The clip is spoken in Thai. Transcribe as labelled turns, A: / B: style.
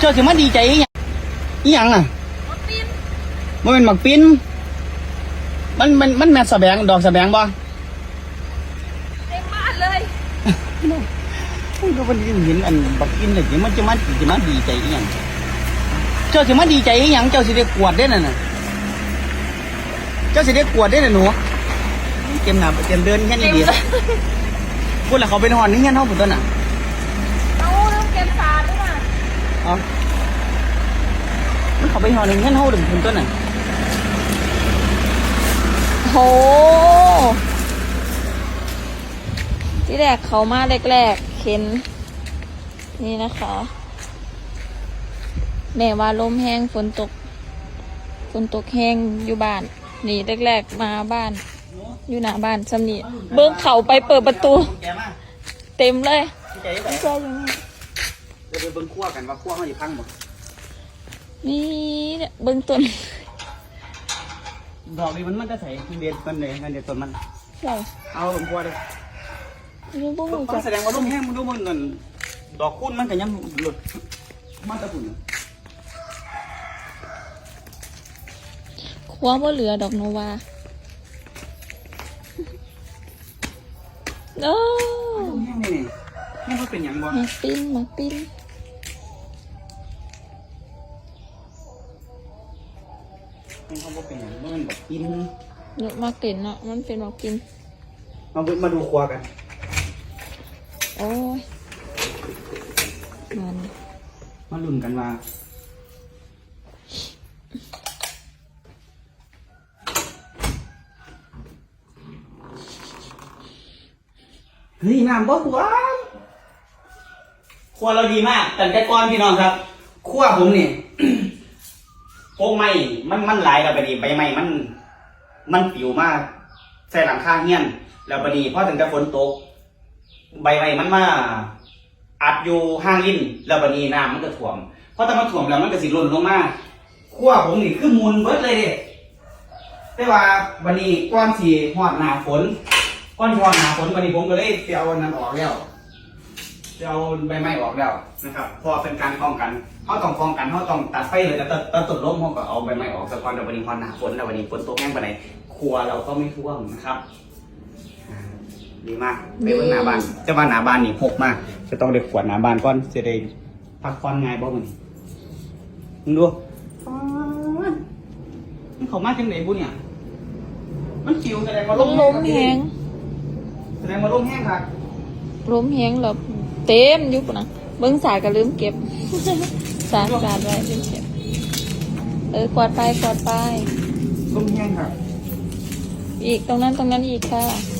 A: เจ้าสิมาดีใจอีหยังอีหยังอะ
B: รถปีน
A: มันเป็นหมักปิ้นมันมันมันแม่นสะแบงดอกสะแบงบ่
B: เต็มบ้านเลย
A: มันก็มันเห็นอันบักปิ้นเลยสิมันจะมาจะมาดีใจอีหยังเจ้าสิมาดีใจอีหยังเจ้าสิได้กวดได้น่ะน่ะเจ้าสิได้กวดได้น่ะหนูเตรียมหน้าเตรียมเดินแค่นี้
B: เต็ม
A: เดียว
B: เลย
A: พูดแล้วเขาเป็นหอนนี่เงี้ยเท่าปุ่นต้นอะ
B: เอาเรื่องเกมสาดด้วยนะ
A: เอามัน เขาไปหอนนี่เงี้ยเท่าถึงปุ่นต้นอะ
B: โหที่แรกเขามาแรกๆเข็น นี่นะคะ แม่ว่าลมแห้งฝนตก ฝนตกแห้งอยู่บ้านนี่แรกๆมาบ้าน อยู่หน้าบ้านสำนีเบิ้งเขาไปเปิดประตู เต็มเลย
A: ใจไป
B: ใช่ยู่นี่
A: เดี๋ยวไปเบิ่งขั้วกันว่าขั้วเขาอยู่พังหมด
B: นี่เนี่ยเบิ้งต้น
A: ดอกนี้มันมันจะใส่เด็ดมันเลยงั้นเด็ดต้นมัน
B: ใช่
A: เอาลงขั้วเลย
B: ยังบ่รู้
A: ต้
B: จั
A: น
B: ก
A: แสดงว่าลมแห้งมันดูมันนั่นดอกคุ้นมันก็ยังหลุดมาตะปุ่น
B: คว้าบ่เหลือดอกโนวาโอ้
A: ลมแห้งนี่นี่มันเป็นหยังบ่
B: มาปิ้นมาปิ้น
A: นี่เขาบ่เป็นหยังมันแบบกิน
B: เนื้อมากินเนาะมันเป็นมากิน
A: มาเบิ่งมาดูขั้วกัน
B: โอ้ยมัน
A: มาลุ้นกันว่าเฮ้ยน้ำบ่ขั้วขั้วเราดีมากแต่แต่ก่อนพี่น้องครับขั้วผมนี่ โค้งไม้มันมันหลายแล้วไปดีใบไม้มัน มันปิวมากใส่หลังคาเฮียน แล้วบดนีพอถึงจะฝนตก ใบไม้มันมาอัดอยู่ห้างลิ้นแล้วบดนีน้ำมันก็ท่วมเพราะถ้ามันท่วมแล้วมันก็สิหล่นลงมาขั้วผมนี่คือมูลเบิดเลยเด้แต่ว่าวันนี้ก้อนสีหอดหนาฝนก้อนหอดหนาฝนวันนี้ผมก็เลยไปเอาอันนั้นออกแล้ว ไปเอาใบไม้ออกแล้วนะครับเพอเป็นการป้องกันเขาต้องป้องกันเขาต้องตัดไฟเลยแต่ตัดตัดต้นล้มเขาก็เอาใบไม้ออกสักก้อนแต่วันนี้หอดหนาฝนแล้ววันนี้ฝนตกแห้งไปไหนครัวเราก็ไม่ท่วมนะครับดีมากไปเบิ่งหน้าบ้านจะว่าหน้าบ้านนี่หกมาก จะต้องได้ขวดหน้าบ้านก่อนจะได้พักผ่อนง่ายบ่มึงมึงดูป๊าดมันเข้ามาจังไหนบุเนี่ยมันจิ๋วแสดงว่า
B: ล
A: ล
B: ม
A: ม
B: ล้มแหง
A: แสดงว่าลมแห้งครับ
B: ล้มแหงแล้ว เต็มอยู่ปุ่นนะเบิ้งสายก็ลืมเก็บ สายสายไว้ลืมเก็บเออกวาดไปกวาดไป
A: ลมแห้งครับ
B: อีกตรงนั้นตรงนั้นอีกค่ะ
A: ล